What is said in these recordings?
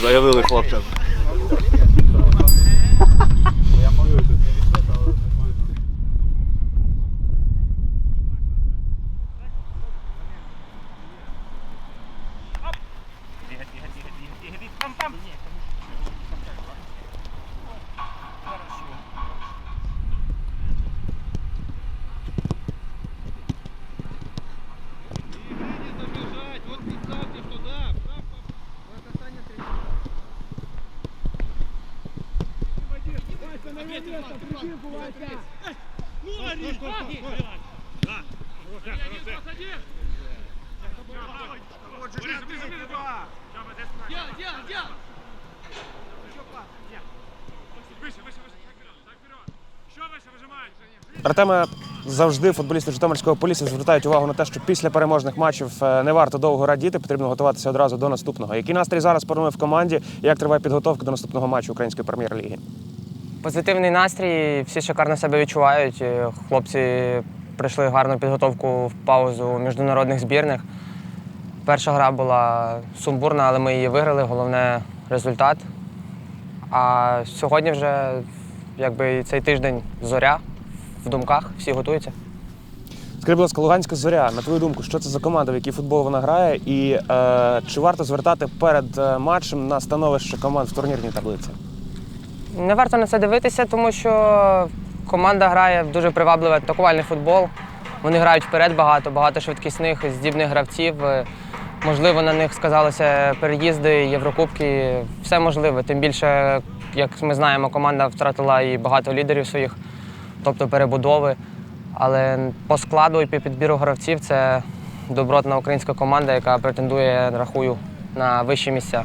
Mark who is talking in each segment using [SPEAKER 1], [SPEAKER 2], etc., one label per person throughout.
[SPEAKER 1] Заявили хлопцям. Там, там, там.
[SPEAKER 2] Артеме, завжди футболісти Житомирського полісся звертають увагу на те, що після переможних матчів е, не варто довго радіти, потрібно готуватися одразу до наступного. Який настрій зараз панує в команді? Як триває підготовка до наступного матчу української прем'єр-ліги?
[SPEAKER 3] Позитивний настрій, всі шикарно себе відчувають. Е, Хлопці пройшли гарну підготовку в паузу міжнародних збірних. Перша гра була сумбурна, але ми її виграли. Головне результат. А сьогодні вже якби цей тиждень зоря в думках, всі готуються.
[SPEAKER 2] Скажи, будь ласка, Луганська зоря, на твою думку, що це за команда, в який футбол вона грає, і е, чи варто звертати перед е, матчем на становище команд в турнірній таблиці?
[SPEAKER 3] Не варто на це дивитися, тому що команда грає в дуже привабливий атакувальний футбол. Вони грають вперед багато, багато швидкісних, здібних гравців. Е, Можливо, на них сказалися переїзди, Єврокубки. Все можливе. Тим більше, як ми знаємо, команда втратила і багато лідерів своїх, тобто перебудови. Але по складу і по підбіру гравців це добротна українська команда, яка претендує, рахую, на вищі місця.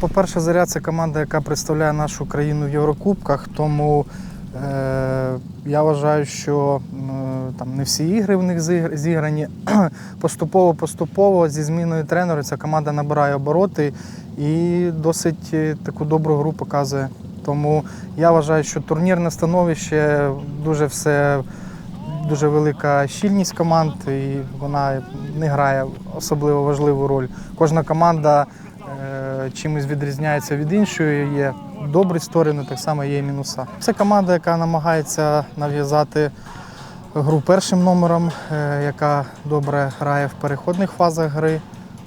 [SPEAKER 4] По-перше, Заря це команда, яка представляє нашу країну в Єврокубках, тому е, я вважаю, що е, там не всі ігри в них зіграні. Поступово-поступово зі зміною тренера ця команда набирає обороти і досить е, таку добру гру показує. Тому я вважаю, що турнірне становище дуже все. Дуже велика щільність команд, і вона не грає особливо важливу роль. Кожна команда чимось відрізняється від іншої. Є добрі сторони, так само є і мінуса. Це команда, яка намагається нав'язати гру першим номером, е, яка добре грає в переходних фазах гри,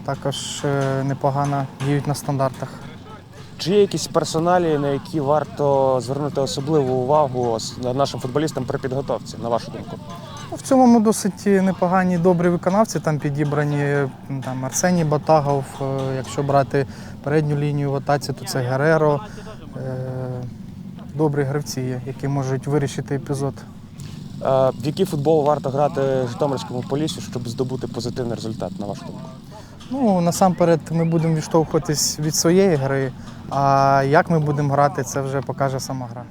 [SPEAKER 4] також е, непогано діють на стандартах.
[SPEAKER 2] Чи є якісь персоналі, на які варто звернути особливу увагу нашим футболістам при підготовці, на вашу думку?
[SPEAKER 4] В цілому досить непогані добрі виконавці. Там підібрані там, Арсеній Батагов. е, Якщо брати передню лінію в атаці, то це Гереро. Е, Добрі гравці є, які можуть вирішити епізод.
[SPEAKER 2] Е, В який футбол варто грати Житомирському полісі, щоб здобути позитивний результат, на вашу думку?
[SPEAKER 4] Ну, насамперед, ми будемо відштовхуватись від своєї гри, а як ми будемо грати, це вже покаже сама гра.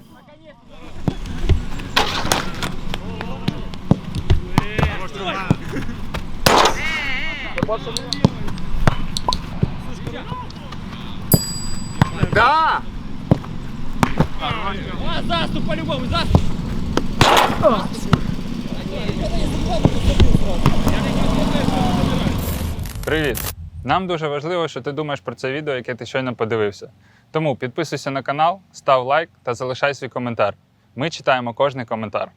[SPEAKER 5] Привіт! Нам дуже важливо, що ти думаєш про це відео, яке ти щойно подивився. Тому підписуйся на канал, став лайк та залишай свій коментар. Ми читаємо кожний коментар.